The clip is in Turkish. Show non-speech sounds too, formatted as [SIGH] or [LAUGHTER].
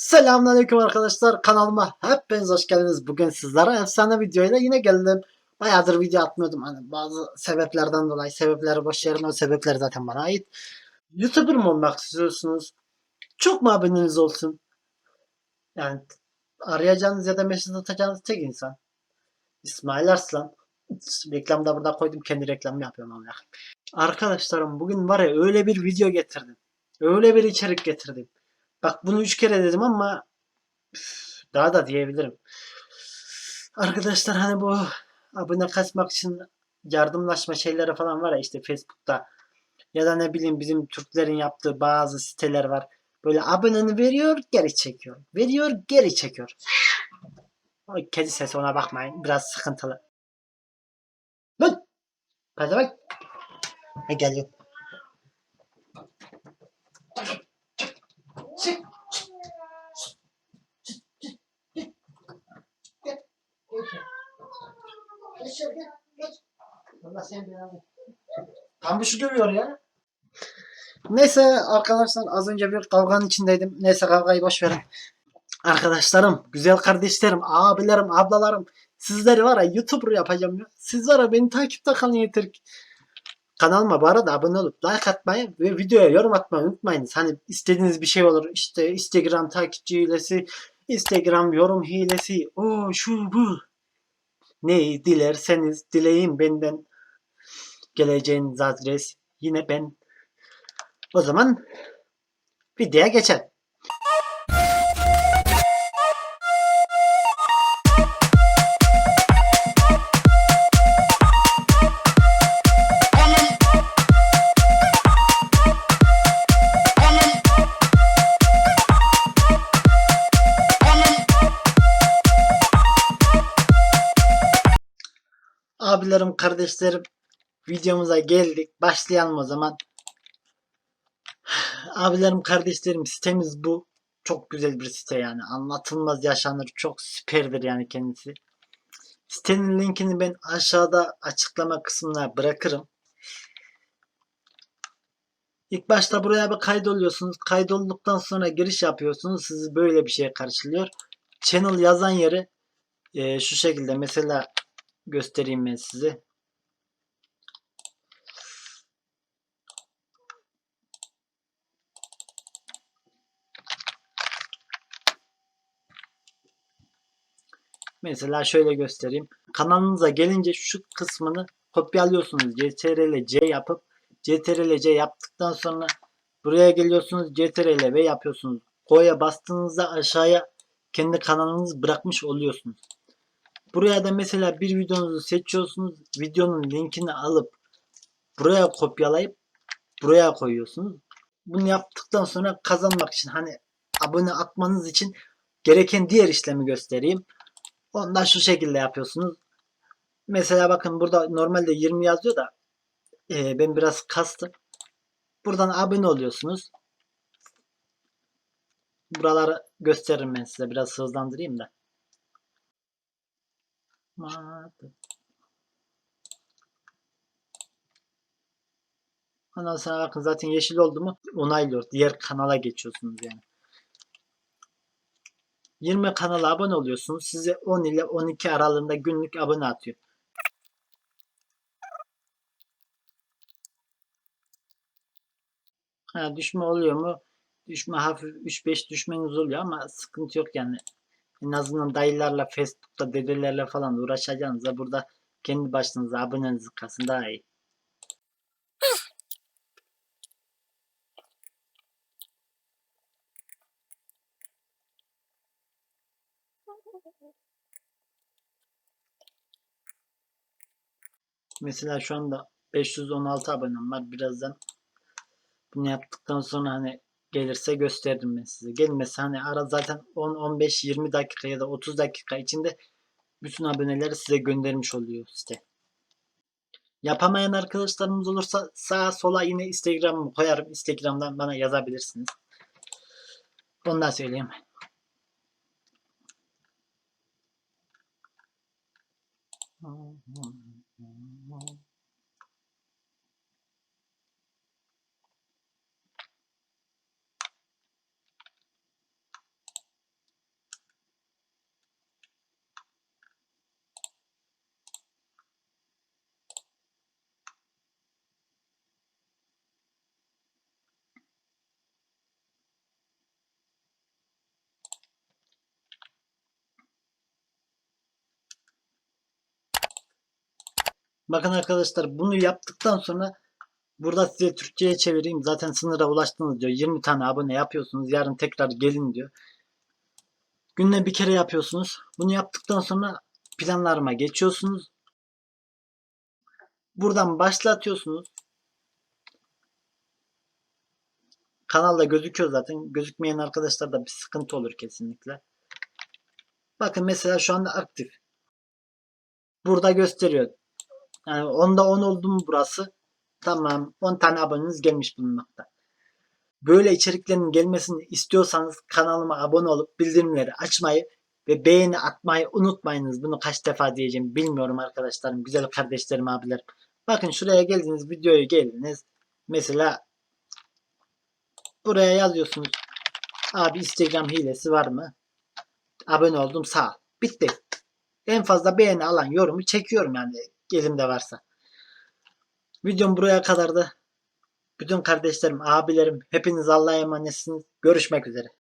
Selamünaleyküm arkadaşlar kanalıma hepiniz hoş geldiniz. Bugün sizlere efsane videoyla yine geldim. Bayağıdır video atmıyordum hani bazı sebeplerden dolayı sebepleri boş yerin o sebepler zaten bana ait. YouTuber mı olmak istiyorsunuz? Çok mu aboneniz olsun? Yani arayacağınız ya da mesaj atacağınız tek insan. İsmail Arslan. Reklamı da burada koydum kendi reklamımı yapıyorum ama. Arkadaşlarım bugün var ya öyle bir video getirdim. Öyle bir içerik getirdim. Bak bunu üç kere dedim ama daha da diyebilirim. Arkadaşlar hani bu abone kasmak için yardımlaşma şeyleri falan var ya işte Facebook'ta ya da ne bileyim bizim Türklerin yaptığı bazı siteler var. Böyle aboneni veriyor geri çekiyor. Veriyor geri çekiyor. O kedi sesi ona bakmayın. Biraz sıkıntılı. Lan! Hadi bak. Ha, geliyor. Belanı. Tam bir şu dövüyor ya. Neyse arkadaşlar az önce bir kavganın içindeydim. Neyse kavgayı boş verin. Arkadaşlarım, güzel kardeşlerim, abilerim, ablalarım. Sizleri var ya YouTuber yapacağım ya. Siz var ya beni takipte kalın yeter ki. Kanalıma bu arada abone olup like atmayı ve videoya yorum atmayı unutmayınız. Hani istediğiniz bir şey olur. İşte Instagram takipçi hilesi, Instagram yorum hilesi, o şu bu. Neyi dilerseniz dileyin benden geleceğiniz adres yine ben. O zaman videoya geçelim. Abilerim, kardeşlerim videomuza geldik. Başlayalım o zaman. Abilerim, kardeşlerim sitemiz bu. Çok güzel bir site yani. Anlatılmaz yaşanır. Çok süperdir yani kendisi. Sitenin linkini ben aşağıda açıklama kısmına bırakırım. İlk başta buraya bir kaydoluyorsunuz. Kaydolduktan sonra giriş yapıyorsunuz. Sizi böyle bir şey karşılıyor. Channel yazan yeri e, şu şekilde mesela göstereyim ben size. Mesela şöyle göstereyim. Kanalınıza gelince şu kısmını kopyalıyorsunuz. CTRL C yapıp CTRL C yaptıktan sonra buraya geliyorsunuz. CTRL V yapıyorsunuz. Ko'ya bastığınızda aşağıya kendi kanalınızı bırakmış oluyorsunuz. Buraya da mesela bir videonuzu seçiyorsunuz. Videonun linkini alıp buraya kopyalayıp buraya koyuyorsunuz. Bunu yaptıktan sonra kazanmak için hani abone atmanız için gereken diğer işlemi göstereyim. Onu da şu şekilde yapıyorsunuz. Mesela bakın burada normalde 20 yazıyor da e, ben biraz kastım. Buradan abone oluyorsunuz. Buraları gösteririm ben size. Biraz hızlandırayım da. Madem. Ondan sonra bakın zaten yeşil oldu mu onaylıyor. Diğer kanala geçiyorsunuz yani. 20 kanala abone oluyorsunuz. Size 10 ile 12 aralığında günlük abone atıyor. Ha, düşme oluyor mu? Düşme hafif 3-5 düşmeniz oluyor ama sıkıntı yok yani. En azından dayılarla, Facebook'ta dedelerle falan uğraşacağınızda burada kendi başınıza abonenizi kasın daha iyi. [LAUGHS] Mesela şu anda 516 abonem var. Birazdan bunu yaptıktan sonra hani gelirse gösteririm ben size. Gelmese hani ara zaten 10, 15, 20 dakika ya da 30 dakika içinde bütün aboneleri size göndermiş oluyor site. Yapamayan arkadaşlarımız olursa sağa sola yine Instagram'ımı koyarım. Instagram'dan bana yazabilirsiniz. Onu söyleyeyim. Bakın arkadaşlar bunu yaptıktan sonra burada size Türkçe'ye çevireyim. Zaten sınıra ulaştınız diyor. 20 tane abone yapıyorsunuz. Yarın tekrar gelin diyor. Günde bir kere yapıyorsunuz. Bunu yaptıktan sonra planlarıma geçiyorsunuz. Buradan başlatıyorsunuz. Kanalda gözüküyor zaten. Gözükmeyen arkadaşlar da bir sıkıntı olur kesinlikle. Bakın mesela şu anda aktif. Burada gösteriyor. Yani onda 10 oldu mu burası? Tamam. 10 tane aboneniz gelmiş bulunmakta. Böyle içeriklerin gelmesini istiyorsanız kanalıma abone olup bildirimleri açmayı ve beğeni atmayı unutmayınız. Bunu kaç defa diyeceğim bilmiyorum arkadaşlarım. Güzel kardeşlerim abilerim. Bakın şuraya geldiniz videoyu geldiniz. Mesela buraya yazıyorsunuz. Abi Instagram hilesi var mı? Abone oldum sağ ol. Bitti. En fazla beğeni alan yorumu çekiyorum yani elimde varsa. Videom buraya kadardı. Bütün kardeşlerim, abilerim hepiniz Allah'a emanetsiniz. Görüşmek üzere.